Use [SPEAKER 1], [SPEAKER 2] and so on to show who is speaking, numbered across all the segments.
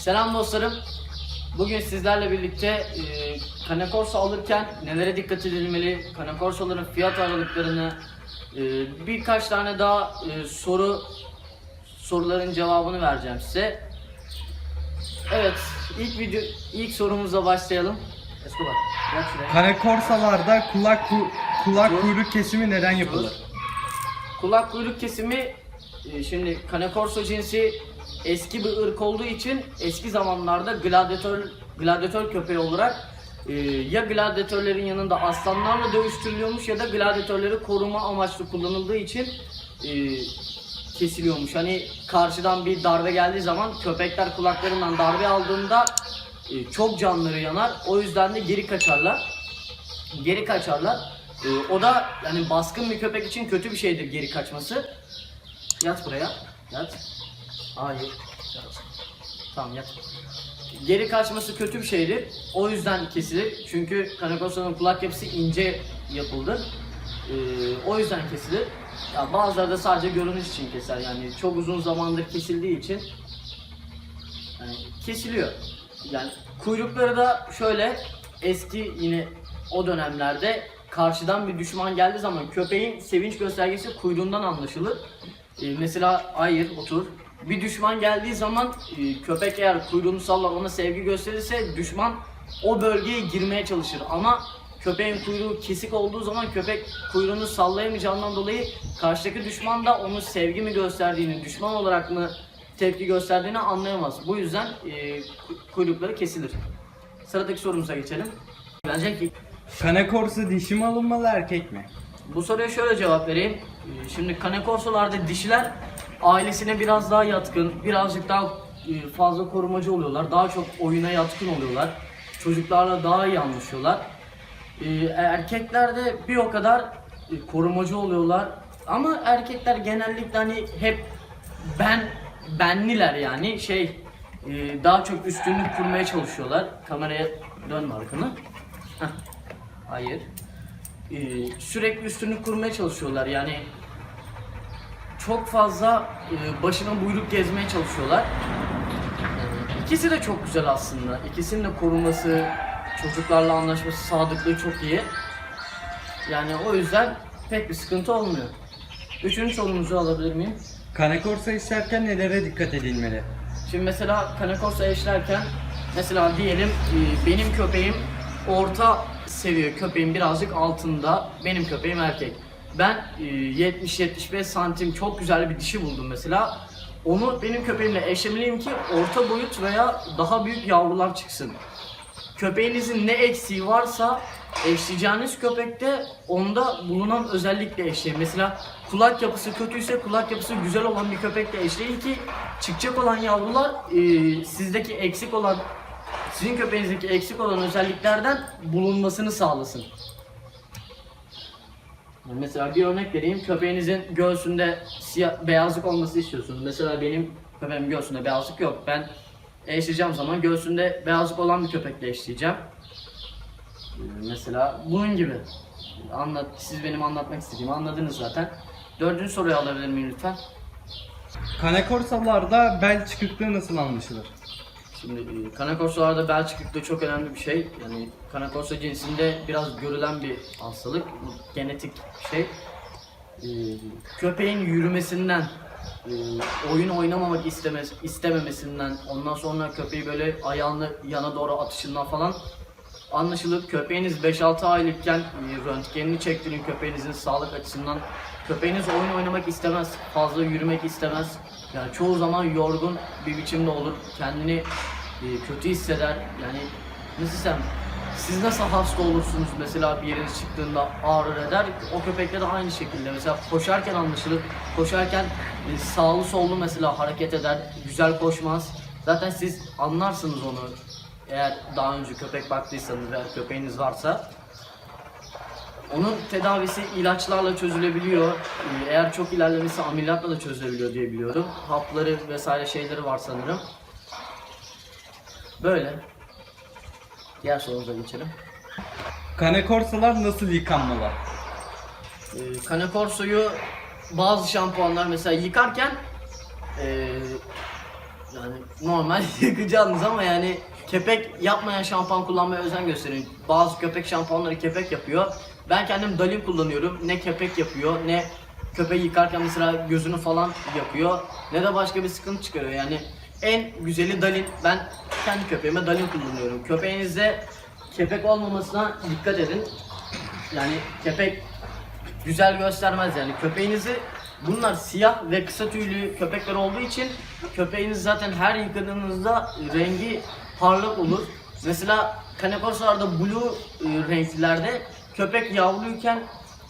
[SPEAKER 1] Selam dostlarım. Bugün sizlerle birlikte e, Cane Corso alırken nelere dikkat edilmeli, Cane Corso'ların fiyat aralıklarını, e, birkaç tane daha e, soru soruların cevabını vereceğim size. Evet, ilk video ilk sorumuzla başlayalım. Escobar, gel şuraya.
[SPEAKER 2] Kare korsalarda kulak ku- kulak
[SPEAKER 1] Dur.
[SPEAKER 2] kuyruk kesimi neden yapılır?
[SPEAKER 1] Kulak kuyruk kesimi e, şimdi Cane Corso cinsi eski bir ırk olduğu için eski zamanlarda gladyatör gladyatör köpeği olarak e, ya gladyatörlerin yanında aslanlarla dövüştürülüyormuş ya da gladyatörleri koruma amaçlı kullanıldığı için e, kesiliyormuş. Hani karşıdan bir darbe geldiği zaman köpekler kulaklarından darbe aldığında e, çok canları yanar. O yüzden de geri kaçarlar geri kaçarlar. Ee, o da yani baskın bir köpek için kötü bir şeydir geri kaçması. Yat buraya. Yat. Hayır. Tamam yat. Geri kaçması kötü bir şeydir. O yüzden kesilir. Çünkü Kanakosa'nın kulak yapısı ince yapıldı. Ee, o yüzden kesilir. Ya bazıları da sadece görünüş için keser. Yani çok uzun zamandır kesildiği için yani kesiliyor. Yani kuyrukları da şöyle eski yine o dönemlerde karşıdan bir düşman geldiği zaman köpeğin sevinç göstergesi kuyruğundan anlaşılır. Ee, mesela hayır otur. Bir düşman geldiği zaman e, köpek eğer kuyruğunu sallar ona sevgi gösterirse düşman o bölgeye girmeye çalışır. Ama köpeğin kuyruğu kesik olduğu zaman köpek kuyruğunu sallayamayacağından dolayı karşıdaki düşman da onu sevgi mi gösterdiğini, düşman olarak mı tepki gösterdiğini anlayamaz. Bu yüzden e, ku- kuyrukları kesilir. Sıradaki sorumuza geçelim. Bence ki
[SPEAKER 2] Kane korsa dişi mi alınmalı erkek mi?
[SPEAKER 1] bu soruya şöyle cevap vereyim. Ee, Şimdi Cane Corso'larda dişiler ailesine biraz daha yatkın, birazcık daha e, fazla korumacı oluyorlar. Daha çok oyuna yatkın oluyorlar. Çocuklarla daha iyi anlaşıyorlar. Ee, Erkekler de bir o kadar e, korumacı oluyorlar. Ama erkekler genellikle hani hep ben benliler yani şey e, daha çok üstünlük kurmaya çalışıyorlar. Kameraya dönme arkanı. Hayır. Sürekli üstünlük kurmaya çalışıyorlar yani çok fazla e, başına buyruk gezmeye çalışıyorlar. İkisi de çok güzel aslında. İkisinin de koruması, çocuklarla anlaşması, sadıklığı çok iyi. Yani o yüzden pek bir sıkıntı olmuyor. Üçüncü sorumuzu alabilir miyim?
[SPEAKER 2] Kane korsa işlerken nelere dikkat edilmeli?
[SPEAKER 1] Şimdi mesela Kanakorsa eşlerken mesela diyelim e, benim köpeğim orta seviye köpeğin birazcık altında benim köpeğim erkek. Ben e, 70-75 santim çok güzel bir dişi buldum mesela. Onu benim köpeğimle eşlemeliyim ki orta boyut veya daha büyük yavrular çıksın. Köpeğinizin ne eksiği varsa eşleyeceğiniz köpekte onda bulunan özellikle eşleyin. Mesela kulak yapısı kötüyse kulak yapısı güzel olan bir köpekle eşleyin ki çıkacak olan yavrular e, sizdeki eksik olan sizin köpeğinizdeki eksik olan özelliklerden bulunmasını sağlasın. Mesela bir örnek vereyim. Köpeğinizin göğsünde siyah, beyazlık olması istiyorsunuz. Mesela benim köpeğimin göğsünde beyazlık yok. Ben eşleyeceğim zaman göğsünde beyazlık olan bir köpekle eşleyeceğim. Ee, Mesela bunun gibi. Anlat, siz benim anlatmak istediğimi anladınız zaten. Dördüncü soruyu alabilir miyim lütfen?
[SPEAKER 2] Kane korsalarda bel çıkıklığı nasıl anlaşılır?
[SPEAKER 1] Şimdi e, Kanakorsolarda bel çıkıklığı çok önemli bir şey. Yani Kanakorso cinsinde biraz görülen bir hastalık. Bu genetik şey. E, köpeğin yürümesinden, e, oyun oynamamak istemez, istememesinden, ondan sonra köpeği böyle ayağını yana doğru atışından falan anlaşılır. Köpeğiniz 5-6 aylıkken e, röntgenini çektirin köpeğinizin sağlık açısından. Köpeğiniz oyun oynamak istemez, fazla yürümek istemez. Yani çoğu zaman yorgun bir biçimde olur. Kendini e, kötü hisseder. Yani nasıl desem siz nasıl hasta olursunuz mesela bir yeriniz çıktığında ağrır eder. O köpekte de aynı şekilde. Mesela koşarken anlaşılır. Koşarken e, sağlı sollu mesela hareket eder. Güzel koşmaz. Zaten siz anlarsınız onu. Eğer daha önce köpek baktıysanız veya köpeğiniz varsa. Onun tedavisi ilaçlarla çözülebiliyor. Ee, Eğer çok ilerlemişse ameliyatla da çözülebiliyor diye biliyorum. Hapları vesaire şeyleri var sanırım. Böyle. Diğer sorumuza geçelim.
[SPEAKER 2] Kane korsalar nasıl yıkanmalı?
[SPEAKER 1] Ee, Cane Corso'yu bazı şampuanlar mesela yıkarken ee, Yani normal yakacağınız ama yani kepek yapmayan şampuan kullanmaya özen gösterin. Bazı köpek şampuanları kepek yapıyor. Ben kendim Dalin kullanıyorum. Ne kepek yapıyor ne köpeği yıkarken mesela gözünü falan yapıyor. Ne de başka bir sıkıntı çıkarıyor. Yani en güzeli Dalin. Ben kendi köpeğime Dalin kullanıyorum. Köpeğinizde kepek olmamasına dikkat edin. Yani kepek güzel göstermez yani köpeğinizi bunlar siyah ve kısa tüylü köpekler olduğu için köpeğiniz zaten her yıkadığınızda rengi parlak olur. Mesela Kanekorsa'larda blue e, renklerde köpek yavruyken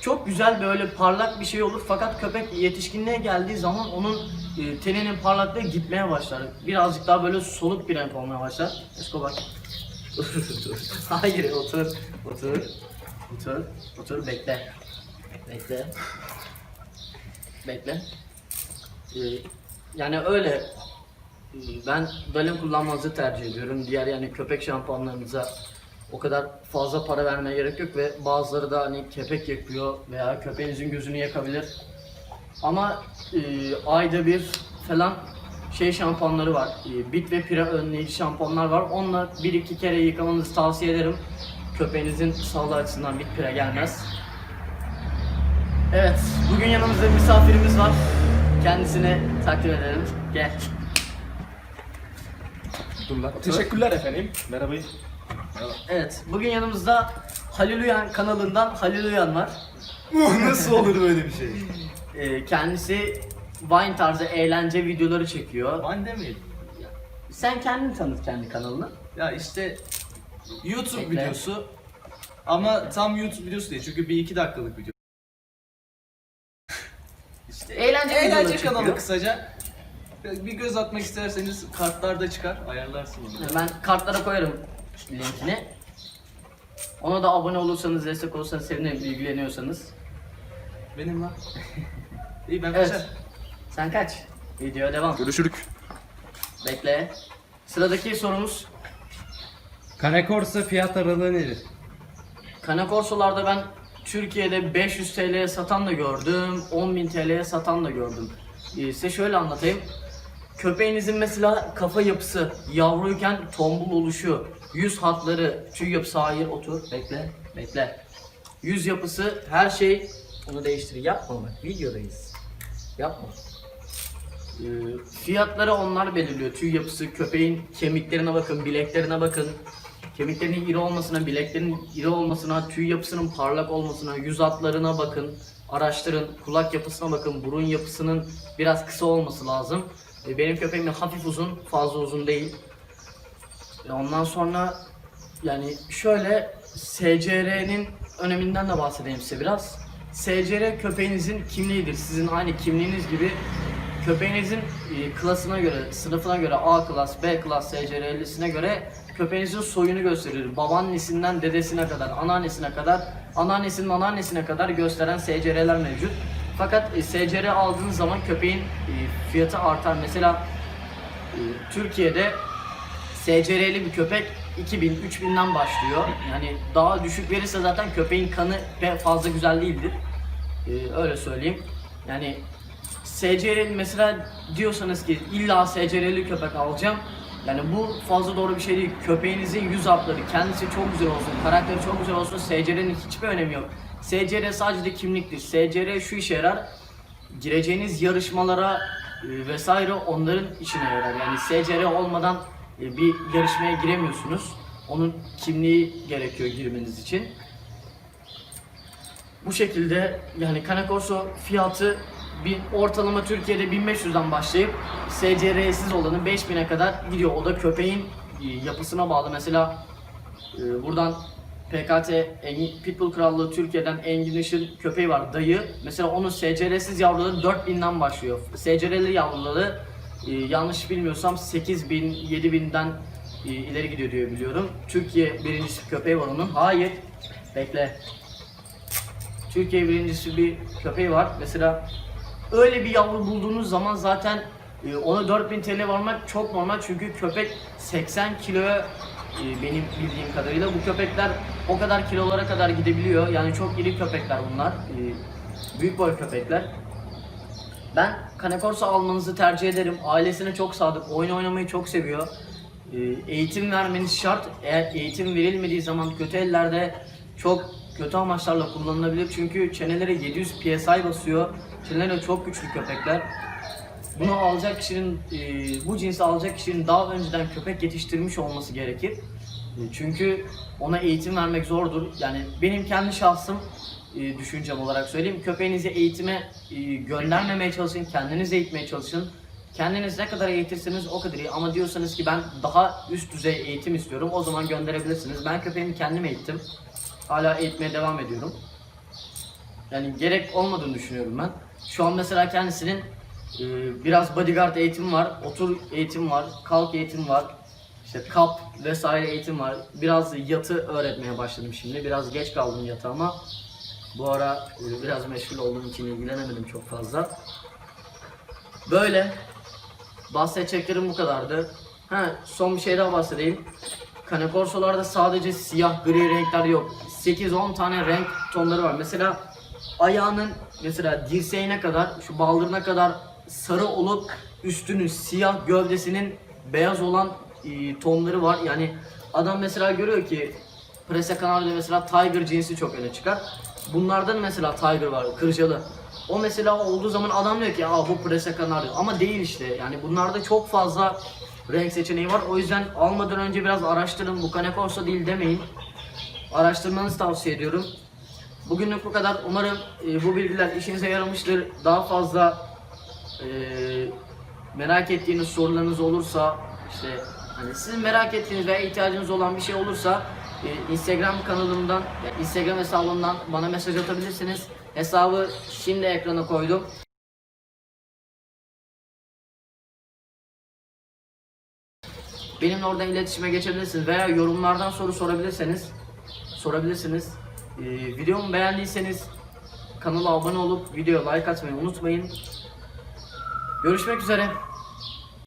[SPEAKER 1] çok güzel böyle parlak bir şey olur fakat köpek yetişkinliğe geldiği zaman onun e, teninin parlaklığı gitmeye başlar. Birazcık daha böyle soluk bir renk olmaya başlar. Escobar. Hayır otur, otur, otur, otur bekle. Bekle. Bekle. Ee, yani öyle. Ben Dalin kullanmanızı tercih ediyorum. Diğer yani köpek şampuanlarınıza o kadar fazla para vermeye gerek yok ve bazıları da hani kepek yakıyor veya köpeğinizin gözünü yakabilir. Ama e, ayda bir falan şey şampuanları var. E, bit ve pire önleyici şampuanlar var. Onunla bir iki kere yıkamanızı tavsiye ederim. Köpeğinizin sağlığı açısından bit pire gelmez. Evet, bugün yanımızda bir misafirimiz var. Kendisine takdim edelim. Gel.
[SPEAKER 3] Dur lan. Teşekkürler efendim. Merhaba.
[SPEAKER 1] Evet, bugün yanımızda Halil Uyan kanalından Halil Uyan var.
[SPEAKER 3] Nasıl olur böyle bir şey?
[SPEAKER 1] Ee, kendisi Vine tarzı eğlence videoları çekiyor.
[SPEAKER 3] Ben demeyelim.
[SPEAKER 1] Sen kendini tanıt kendi kanalını.
[SPEAKER 3] Ya işte YouTube
[SPEAKER 1] Bekle.
[SPEAKER 3] videosu ama tam YouTube videosu değil çünkü bir iki dakikalık video. işte
[SPEAKER 1] Eğlence videoları
[SPEAKER 3] eğlence
[SPEAKER 1] çekiyor.
[SPEAKER 3] kanalı kısaca. Bir göz atmak isterseniz kartlarda çıkar, ayarlarsın onu.
[SPEAKER 1] Ben kartlara koyarım linkini. Ona da abone olursanız, destek olursanız sevinirim, ilgileniyorsanız.
[SPEAKER 3] Benim lan. İyi ben
[SPEAKER 1] Evet.
[SPEAKER 3] kaçar.
[SPEAKER 1] Sen kaç. Videoya devam.
[SPEAKER 3] Görüşürük.
[SPEAKER 1] Bekle. Sıradaki sorumuz.
[SPEAKER 2] Kane Corsa fiyat aralığı nedir?
[SPEAKER 1] Kanakorsolarda ben Türkiye'de 500 TL'ye satan da gördüm, 10.000 TL'ye satan da gördüm. Ee, size şöyle anlatayım. Köpeğinizin mesela kafa yapısı yavruyken tombul oluşu, yüz hatları, tüy yapısı hayır otur, bekle, bekle. Yüz yapısı her şey onu değiştir. Yapma bak videodayız. Yapma. Ee, fiyatları onlar belirliyor. Tüy yapısı, köpeğin kemiklerine bakın, bileklerine bakın. Kemiklerinin iri olmasına, bileklerinin iri olmasına, tüy yapısının parlak olmasına, yüz hatlarına bakın. Araştırın, kulak yapısına bakın, burun yapısının biraz kısa olması lazım. Ee, benim köpeğim de hafif uzun, fazla uzun değil. E, Ondan sonra yani şöyle SCR'nin öneminden de bahsedeyim size biraz. SCR köpeğinizin kimliğidir. Sizin aynı kimliğiniz gibi köpeğinizin e, klasına göre, sınıfına göre A klas, B klas SCR'lisine göre köpeğinizin soyunu gösterir. Babaannesinden dedesine kadar, anneannesine kadar, anneannesinin anneannesine kadar gösteren SCR'ler mevcut. Fakat e, SCR aldığınız zaman köpeğin e, fiyatı artar. Mesela e, Türkiye'de SCR'li bir köpek 2000-3000'den başlıyor. Yani daha düşük verirse zaten köpeğin kanı fazla güzel değildir. Ee, öyle söyleyeyim. Yani SCR'li mesela diyorsanız ki illa SCR'li köpek alacağım. Yani bu fazla doğru bir şey değil. Köpeğinizin yüz hatları, kendisi çok güzel olsun, karakteri çok güzel olsun. SCR'nin hiçbir önemi yok. SCR sadece kimliktir. SCR şu işe yarar gireceğiniz yarışmalara e, vesaire onların işine yarar. Yani SCR olmadan e, bir yarışmaya giremiyorsunuz. Onun kimliği gerekiyor girmeniz için. Bu şekilde yani Kanakorso fiyatı bir ortalama Türkiye'de 1500'den başlayıp SCR'siz olanı 5000'e kadar gidiyor. O da köpeğin e, yapısına bağlı. Mesela buradan PKT Engin- Pitbull Krallığı Türkiye'den Engin Işın köpeği var dayı. Mesela onun SCR'siz yavruları 4000'den başlıyor. SCR'li yavruları e, yanlış bilmiyorsam 8000 7000'den e, ileri gidiyor diye biliyorum. Türkiye birincisi köpeği var onun. Hayır. Bekle. Türkiye birincisi bir köpeği var. Mesela öyle bir yavru bulduğunuz zaman zaten e, ona 4000 TL vermek çok normal çünkü köpek 80 kiloya benim bildiğim kadarıyla bu köpekler o kadar kilolara kadar gidebiliyor. Yani çok iri köpekler bunlar. E, büyük boy köpekler. Ben Cane Corso almanızı tercih ederim. Ailesine çok sadık, oyun oynamayı çok seviyor. Ee, Eğitim vermeniz şart. Eğer eğitim verilmediği zaman kötü ellerde çok kötü amaçlarla kullanılabilir. Çünkü çenelere 700 PSI basıyor. Çeneleri çok güçlü köpekler. Bunu alacak kişinin, e, bu cinsi alacak kişinin daha önceden köpek yetiştirmiş olması gerekir. E, Çünkü ona eğitim vermek zordur. Yani benim kendi şahsım e, düşüncem olarak söyleyeyim. Köpeğinizi eğitime e, göndermemeye çalışın, kendiniz eğitmeye çalışın. Kendiniz ne kadar eğitirseniz o kadar iyi. Ama diyorsanız ki ben daha üst düzey eğitim istiyorum, o zaman gönderebilirsiniz. Ben köpeğimi kendim eğittim. Hala eğitmeye devam ediyorum. Yani gerek olmadığını düşünüyorum ben. Şu an mesela kendisinin biraz bodyguard eğitimi var, otur eğitim var, kalk eğitim var, işte kap vesaire eğitim var. Biraz yatı öğretmeye başladım şimdi. Biraz geç kaldım yatı ama bu ara biraz meşgul olduğum için ilgilenemedim çok fazla. Böyle bahsedeceklerim bu kadardı. Ha, son bir şey daha bahsedeyim. Cane Corso'larda sadece siyah gri renkler yok. 8-10 tane renk tonları var. Mesela ayağının mesela dirseğine kadar şu baldırına kadar sarı olup üstünün siyah gövdesinin beyaz olan e, tonları var. Yani adam mesela görüyor ki Prese kanalda mesela Tiger cinsi çok öne çıkar. Bunlardan mesela Tiger var, kırcalı. O mesela olduğu zaman adam diyor ki Aa, bu Prese kanal diyor. Ama değil işte. Yani bunlarda çok fazla renk seçeneği var. O yüzden almadan önce biraz araştırın. Bu Cane Corso değil demeyin. Araştırmanızı tavsiye ediyorum. Bugünlük bu kadar. Umarım e, bu bilgiler işinize yaramıştır. Daha fazla e, merak ettiğiniz sorularınız olursa işte hani sizin merak ettiğiniz veya ihtiyacınız olan bir şey olursa e, Instagram kanalımdan, Instagram hesabımdan bana mesaj atabilirsiniz. Hesabı şimdi ekrana koydum. Benimle oradan iletişime geçebilirsiniz veya yorumlardan soru sorabilirseniz sorabilirsiniz. Ee, videomu beğendiyseniz kanala abone olup videoya like atmayı unutmayın. Görüşmek üzere.